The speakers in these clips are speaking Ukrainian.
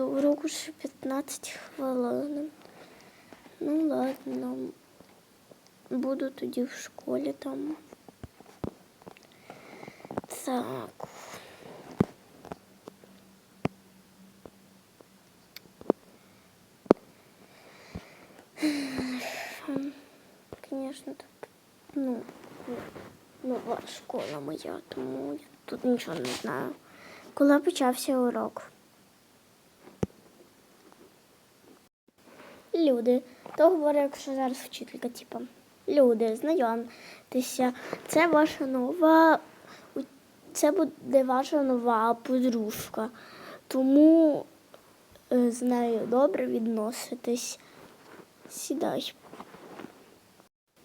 до уроку ще 15 хвилин. Ну ладно. Буду тоді в школі там. Так. Звісно, тут, ну, нова школа моя, тому я тут нічого не знаю. Коли почався урок? Люди, то говорю, якщо зараз вчителька, типу, люди, знайомтеся, це ваша нова, це буде ваша нова подружка. Тому е, з нею добре відноситись. Сідай.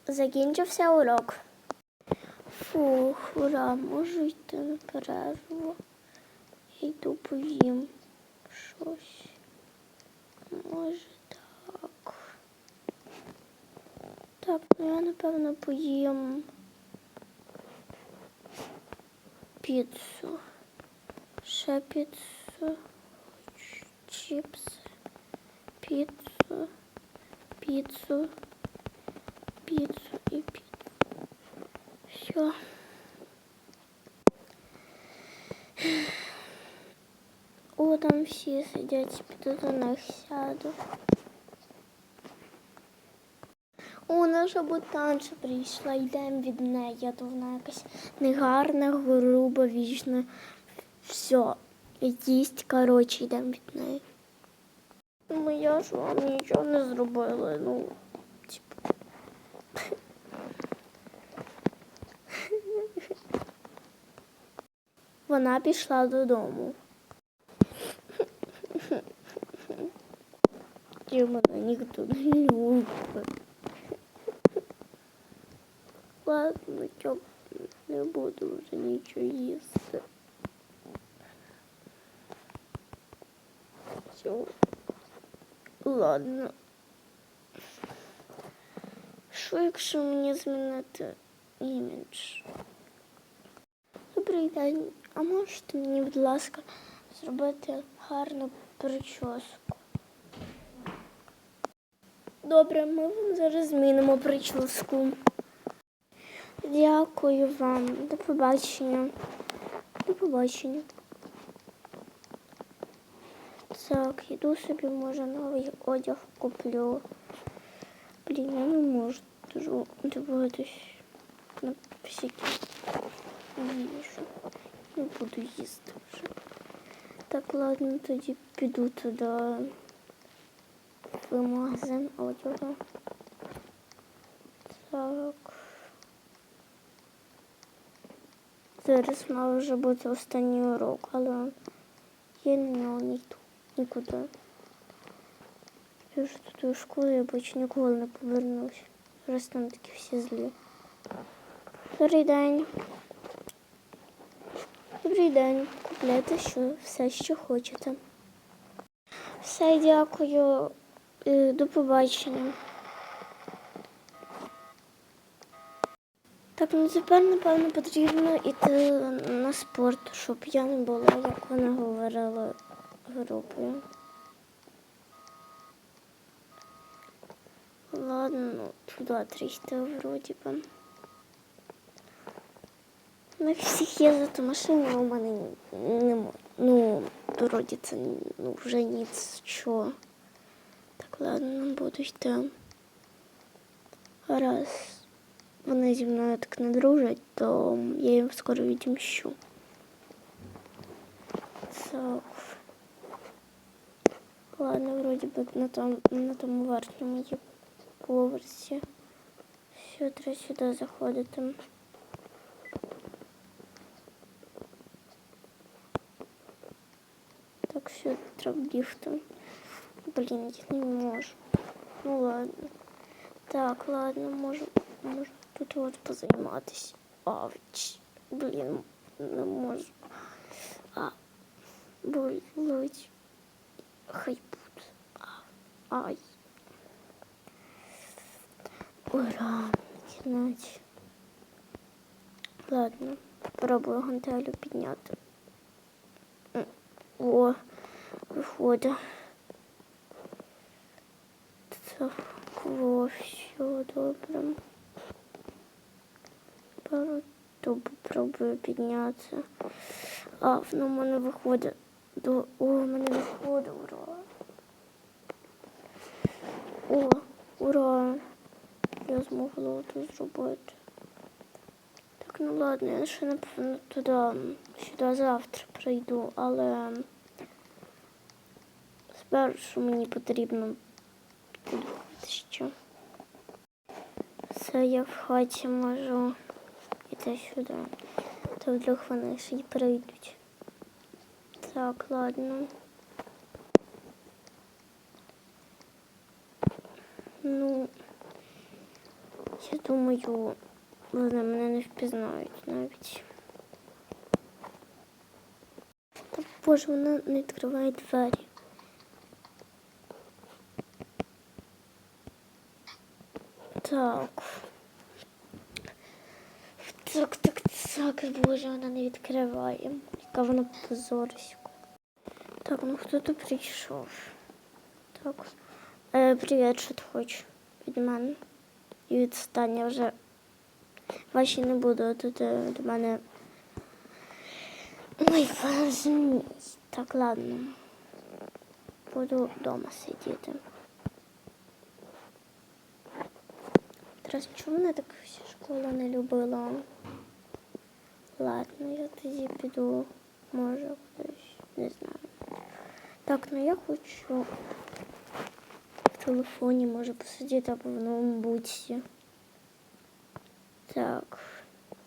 Закінчився урок. Фух, ура, можу йти на перерву. Йду поїм щось. Може Так, ну я напевно поїм піцу. Ще піцу. Ч- Чіпси. Піцу. Піцу. Піцу і піцу. Все. О, там всі сидять, піду до них сяду. О, наша ботанша прийшла, йдемо від неї, а то вона якась негарна, груба, вічна. Все, їсть, коротше, йдемо від неї. Ну, я ж вам нічого не зробила, ну, типу. Вона пішла додому. І мене ніхто не любить. Ладно, чо не буду вже нічого їсти. Все. Ладно. Що якщо мені змінити імідж? Добрий день. А можете мені, будь ласка, зробити гарну прическу? Добре, ми вам зараз змінимо прическу. Дякую вам. До побачення. До побачення. Так, іду собі, може, новий одяг куплю. Блін, я не можу дивитись на всякі їжу. Не буду їсти вже. Так, ладно, тоді піду туди в магазин одягу. Так. Зараз мав вже бути останній урок, але я не йду нікуди. Я вже тут у школу я більше ніколи не повернусь. Раз там такі всі злі. Добрий день. Добрий день. Купляйте що, все, що хочете. Все, дякую. Е, До побачення. Ну тепер, напевно, потрібно йти на спорт, щоб я не була, як вона говорила, групою. Ладно, ну, туди трійти вроді би. На всіх є зато машина, а у мене нема. Ну, вроді це ну, вже нічого. Так, ладно, буду йти. Раз вони зі мною так не дружать, то я їм скоро відімщу. Так. Ладно, вроді би на тому, на тому верхньому є поверсі. Все, треба сюди заходити. Так, все, треба бігти. Блін, я не можу. Ну ладно. Так, ладно, можу, можу Тут от позайматися. Авч. Блін, не можу. А, болить. Хай буде. А, Ай. Ура, начинать. Ладно, попробую гантелю підняти. О, виходить. Так, во, все добре. То попробую піднятися. А, воно в мене виходить. До... О, в мене виходить, ура. О, ура. Я змогла це зробити. Так, ну ладно, я ще напевно туди, сюди завтра прийду, але спершу мені потрібно ще. Все, я в хаті можу іти сюди. То вдруг вони ще й прийдуть. Так, ладно. Ну, я думаю, вони мене не впізнають навіть. Та боже, вона не відкриває двері. Так. Так, так, так, боже, вона не відкриває. Яка вона позориська. Так, ну хто тут прийшов? Так. Е, привіт, що ти хочеш від мене? І відстань, я вже ваші не буду, тут е, до мене. Ой, возьміть. Так, ладно. Буду вдома сидіти. Тарас, чому мене так школа не любила? Ладно, я тоді піду, може, кудись, не знаю. Так, ну я хочу в телефоні, може, посидіти або в ноутбуці. Так,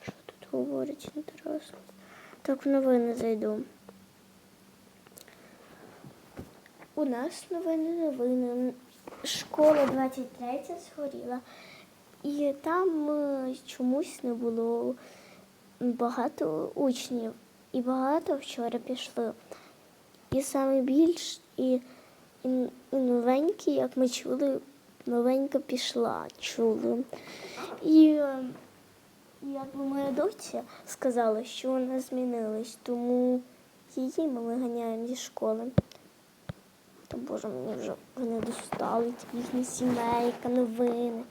що тут говорить інтересно? Так, в новини зайду. У нас новини новини. Школа 23 згоріла. І там е, чомусь не було багато учнів. І багато вчора пішли. І саме більш і, і, і новенькі, як ми чули, новенька пішла, чули. І е, якби моя доця сказала, що вона змінилась, тому її ми виганяємо зі школи. Та боже, мені вже вони достали їхні сімейка, новини.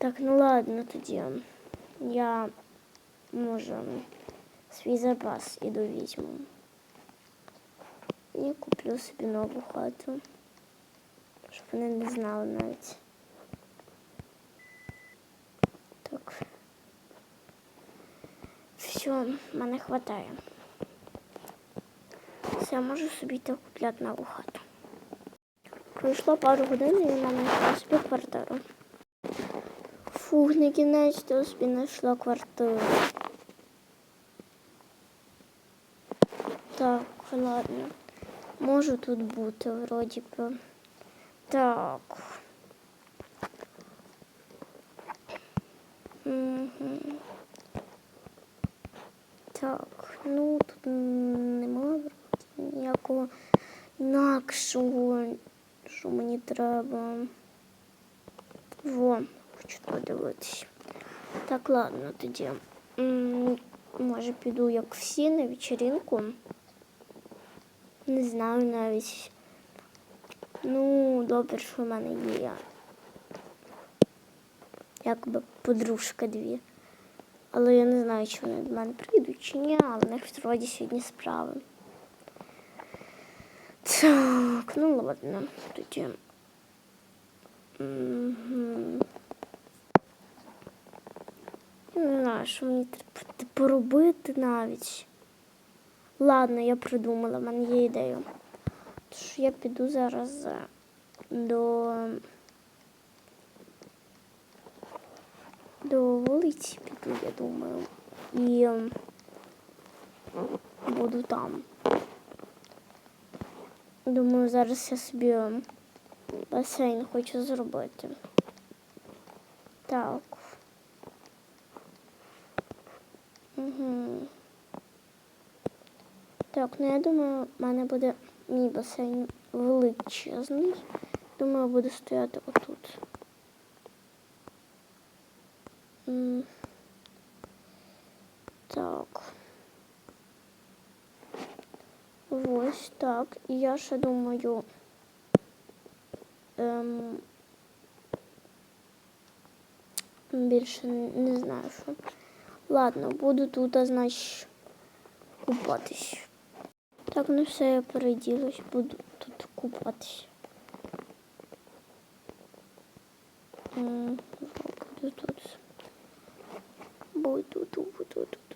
Так, ну ладно тоді. Я може свій запас іду візьму. І куплю собі нову хату, щоб вони не знали навіть. Так. Все, мене хватає. Все, можу собі йти купляти нову хату. Пройшло пару годин і в мене собі квартиру. Фух, на кінець то собі знайшла квартиру. Так, ладно. Можу тут бути, вроді би. Так. Угу. Так, ну тут нема вроді ніякого інакшого, що мені треба. Во, хочу подивитися. Так, ладно, тоді. Може, піду, як всі, на вечеринку. Не знаю навіть. Ну, добре, що в мене є. Якби подружка дві. Але я не знаю, чи вони до мене прийдуть чи ні, але в них вроді сьогодні справи. Так, ну ладно, тоді. Мгм. Не знаю, що мені треба поробити навіть. Ладно, я придумала, в мене є ідея. Тож я піду зараз е, до, до вулиці піду, я думаю. І ем, буду там. Думаю, зараз я собі ем, басейн хочу зробити. Так. Угу. Так, ну я думаю, в мене буде мій басейн величезний. Думаю, буду стояти отут. Так. Ось так. І я ще думаю. Ем, більше не знаю що. Ладно, буду тут, значить, купатись. Так, ну все, я переділась, буду тут купатись. Буду тут. Буду тут, буду тут.